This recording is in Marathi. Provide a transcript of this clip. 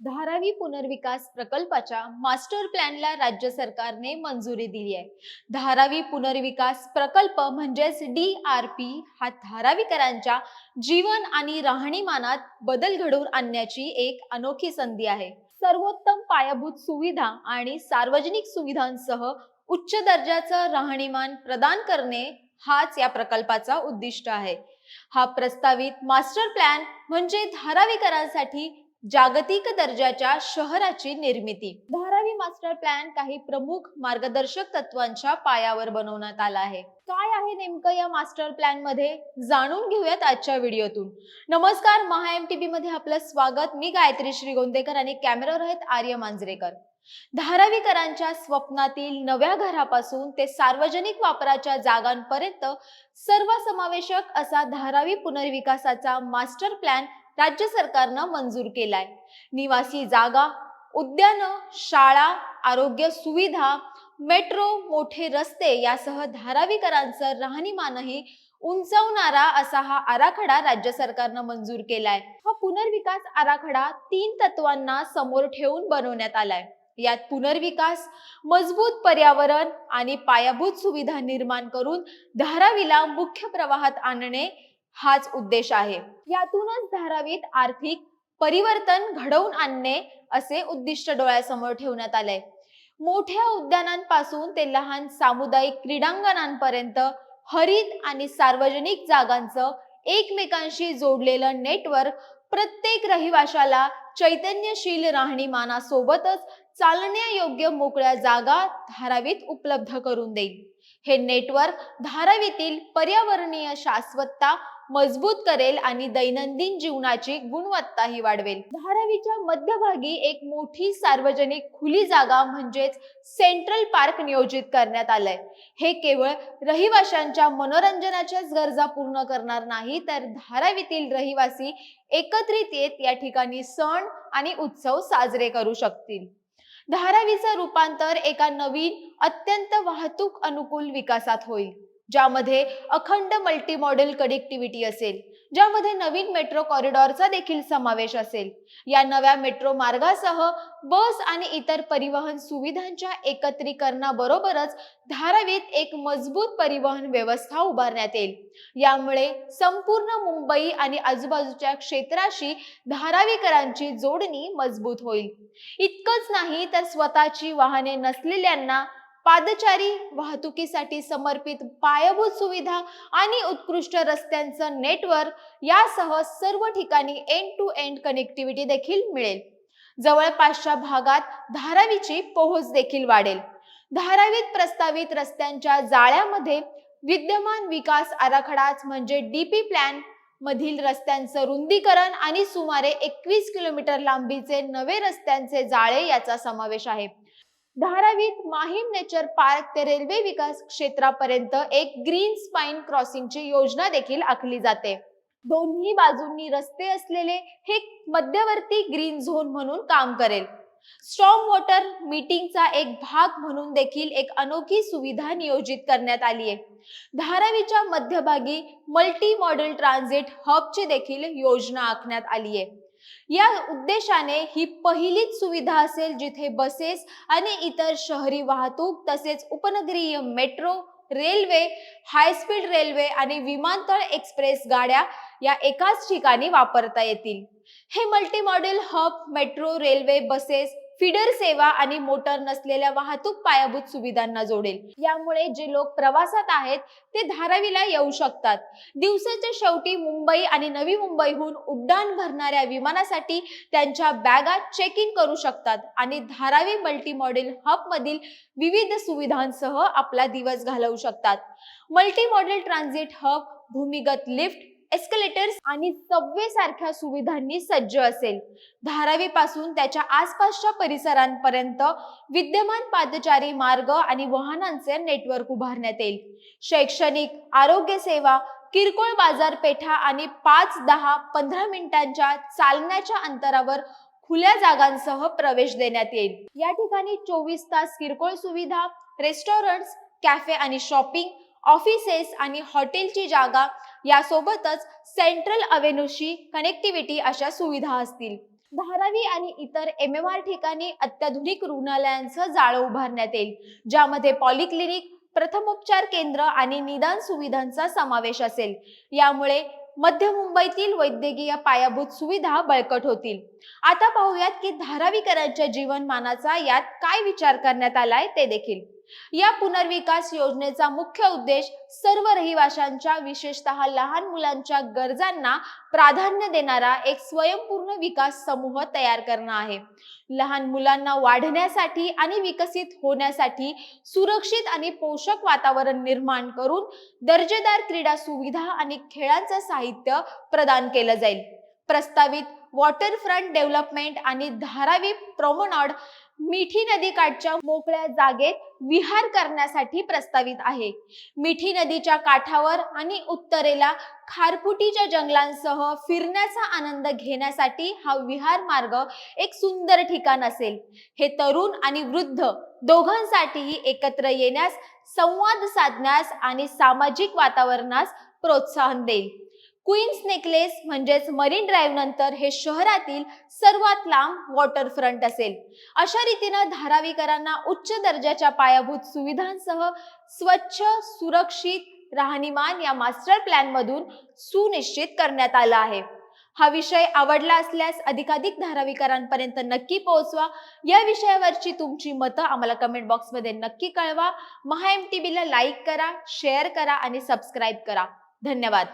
धारावी पुनर्विकास प्रकल्पाच्या मास्टर प्लॅनला राज्य सरकारने मंजुरी दिली आहे. धारावी पुनर्विकास प्रकल्प म्हणजेच डी आर पी हा धारावीकरांच्या जीवन आणि राहणीमानात बदल घडवून आणण्याची एक अनोखी संधी आहे. सर्वोत्तम पायाभूत सुविधा आणि सार्वजनिक सुविधांसह उच्च दर्जाचं राहणीमान प्रदान करणे हाच या प्रकल्पाचा उद्दिष्ट आहे. हा प्रस्तावित मास्टर प्लॅन म्हणजे धारावीकरांसाठी जागतिक दर्जाच्या शहराची निर्मिती. धारावी मास्टर प्लॅन काही प्रमुख मार्गदर्शक तत्वांच्या पायावर बनवण्यात आला आहे. काय आहे नेमकं या मास्टर प्लॅनमध्ये जाणून घेऊयात आजच्या व्हिडिओतून. नमस्कार महा एम टी मध्ये आपलं स्वागत. मी गायत्री श्रीगोंदेकर आणि कॅमेरावर आहेत आर्य मांजरेकर. धारावीकरांच्या स्वप्नातील नव्या घरापासून ते सार्वजनिक वापराच्या जागांपर्यंत सर्वसमावेशक असा धारावी पुनर्विकासाचा मास्टर प्लॅन राज्य सरकारनं मंजूर केलाय. निवासी जागा उद्यान शाळा आरोग्य सुविधा मेट्रो मोठे रस्ते यासह धारावीकरांचं राहणीमानही उंचावणारा असा हा आराखडा राज्य सरकारनं मंजूर केलाय. हा पुनर्विकास आराखडा तीन तत्वांना समोर ठेवून बनवण्यात आलाय. यात पुनर्विकास मजबूत पर्यावरण आणि पायाभूत सुविधा निर्माण करून धारावीला मुख्य प्रवाहात आणणे हाच उद्देश आहे. यातूनच धारावीत आर्थिक परिवर्तन घडवून आणणे असे उद्दिष्ट डोळ्यासमोर ठेवण्यात आलंय. मोठ्या उद्यानांपासून ते लहान सामुदायिक क्रीडांगणांपर्यंत हरित आणि सार्वजनिक जागांचं एकमेकांशी जोडलेलं नेटवर्क प्रत्येक रहिवाशाला चैतन्यशील राहणीमानासोबतच चालण्यायोग्य मोकळ्या जागा धारावीत उपलब्ध करून देईल. हे नेटवर्क धारावीतील पर्यावरणीय शाश्वतता मजबूत करेल आणि दैनंदिन जीवनाची गुणवत्ताही वाढवेल. धारावीच्या मध्यभागी एक मोठी सार्वजनिक खुली जागा म्हणजेच सेंट्रल पार्क नियोजित करण्यात आलंय. हे केवळ रहिवाशांच्या मनोरंजनाच्याच गरजा पूर्ण करणार नाही तर धारावीतील रहिवासी एकत्रित येत या ठिकाणी सण आणि उत्सव साजरे करू शकतील. धारावीचं रूपांतर एका नवीन अत्यंत वाहतूक अनुकूल विकासात होईल. ज्यामध्ये अखंड मल्टी मॉडेल कनेक्टिव्हिटी असेल ज्यामध्ये नवीन मेट्रो कॉरिडॉरचा देखील समावेश असेल. या नव्या मेट्रो मार्गासह बस आणि इतर परिवहन सुविधांच्या एकत्रीकरणाबरोबरच धारावीत एक मजबूत परिवहन व्यवस्था उभारण्यात येईल. यामुळे संपूर्ण मुंबई आणि आजूबाजूच्या क्षेत्राशी धारावीकरांची जोडणी मजबूत होईल. इतकंच नाही तर स्वतःची वाहने नसलेल्यांना पादचारी वाहतुकीसाठी समर्पित पायाभूत सुविधा आणि उत्कृष्ट रस्त्यांचं नेटवर्क यासह सर्व ठिकाणी एंड टू एंड कनेक्टिव्हिटी देखील मिळेल. जवळपासच्या भागात धारावीची पोहोच देखील वाढेल. धारावीत प्रस्तावित रस्त्यांच्या जाळ्यामध्ये विद्यमान विकास आराखडाच म्हणजे डीपी प्लॅन मधील रस्त्यांचं रुंदीकरण आणि सुमारे एकवीस किलोमीटर लांबीचे नवे रस्त्यांचे जाळे याचा समावेश आहे. धारावीत माहीम नेचर पार्क ते रेल्वे विकास क्षेत्रापर्यंत एक ग्रीन स्पाईन क्रॉसिंगची योजना देखील आखली जाते. दोन्ही बाजूंनी रस्ते असलेले हे मध्यवर्ती ग्रीन झोन म्हणून काम करेल. स्ट्रॉंग वॉटर मीटिंगचा एक भाग म्हणून देखील एक अनोखी सुविधा नियोजित करण्यात आली आहे. धारावीच्या मध्यभागी मल्टी मॉडेल ट्रान्झिट हबची देखील योजना आखण्यात आली आहे. या उद्देशाने ही पहिलीच सुविधा असेल जिथे बसेस आणि इतर शहरी वाहतूक तसेच उपनगरीय मेट्रो रेल्वे हायस्पीड रेल्वे आणि विमानतळ एक्सप्रेस गाड्या या एकाच ठिकाणी वापरता येतील. हे multi modal hub metro railway buses feeder सेवा आणि मोटर नसलेल्या वाहतूक पायाभूत सुविधांना जोडेल. यामुळे जे लोक प्रवासात आहेत ते धारावीला येऊ शकतात. दिवसाच्या शेवटी मुंबई आणि नवी मुंबईहून उड्डाण भरणाऱ्या विमानासाठी त्यांच्या बॅगा चेक इन करू शकतात आणि धारावी मल्टी मॉडेल हब मधील विविध सुविधांसह आपला दिवस घालवू शकतात. मल्टी मॉडेल ट्रान्झिट हब भूमिगत लिफ्ट एस्कलेटर्स आणि सबवे सारख्या सुविधांनी सज्ज असेल. धारावी पासून त्याच्या आसपासच्या परिसरांपर्यंत विद्यमान पादचारी मार्ग आणि वाहनांचे नेटवर्क उभारण्यात येईल. शैक्षणिक आरोग्य सेवा किरकोळ बाजारपेठा आणि पाच दहा पंधरा मिनिटांच्या चालण्याच्या अंतरावर खुल्या जागांसह प्रवेश देण्यात येईल. या ठिकाणी चोवीस तास किरकोळ सुविधा रेस्टॉरंट्स कॅफे आणि शॉपिंग ऑफिसेस आणि हॉटेलची जागा यासोबतच सेंट्रल अवेन्यूशी कनेक्टिव्हिटी अशा सुविधा असतील. धारावी आणि इतर एम एम आर ठिकाणी अत्याधुनिक रुग्णालयांचं जाळं उभारण्यात येईल ज्यामध्ये पॉलिक्लिनिक प्रथमोपचार केंद्र आणि निदान सुविधांचा समावेश असेल. यामुळे मध्य मुंबईतील वैद्यकीय पायाभूत सुविधा बळकट होतील. आता पाहूयात की धारावीकरांच्या जीवनमानाचा यात काय विचार करण्यात आलाय ते देखील. या पुनर्विकास योजनेचा मुख्य उद्देश सर्व रहिवाशांच्या विशेषतः लहान मुलांच्या गरजांना प्राधान्य देणारा एक स्वयंपूर्ण विकास समूह तयार करणं आहे. लहान मुलांना वाढण्यासाठी आणि विकसित होण्यासाठी सुरक्षित आणि पोषक वातावरण निर्माण करून दर्जेदार क्रीडा सुविधा आणि खेळांचं साहित्य प्रदान केलं जाईल. प्रस्तावित वॉटरफ्रंट डेव्हलपमेंट आणि धारावी प्रोमोनॉड मिठी नदीकाठच्या मोकळ्या जागेत विहार करण्यासाठी प्रस्तावित आहे. मिठी नदीच्या काठावर आणि उत्तरेला खारफुटीच्या जंगलांसह फिरण्याचा आनंद घेण्यासाठी हा विहार मार्ग एक सुंदर ठिकाण असेल. हे तरुण आणि वृद्ध दोघांसाठीही एकत्र येण्यास संवाद साधण्यास आणि सामाजिक वातावरणास प्रोत्साहन देईल. क्वीन्स नेकलेस म्हणजेच मरीन ड्राईव्ह नंतर हे शहरातील सर्वात लांब वॉटरफ्रंट असेल. अशा रीतीनं धारावीकरांना उच्च दर्जाच्या पायाभूत सुविधांसह स्वच्छ सुरक्षित राहणीमान या मास्टर प्लॅन मधून सुनिश्चित करण्यात आला आहे. हा विषय आवडला असल्यास अधिकाधिक धारावीकरांपर्यंत नक्की पोहोचवा. या विषयावरची तुमची मतं आम्हाला कमेंट बॉक्समध्ये नक्की कळवा. महा एम टी लाईक करा शेअर करा आणि सबस्क्राईब करा. धन्यवाद.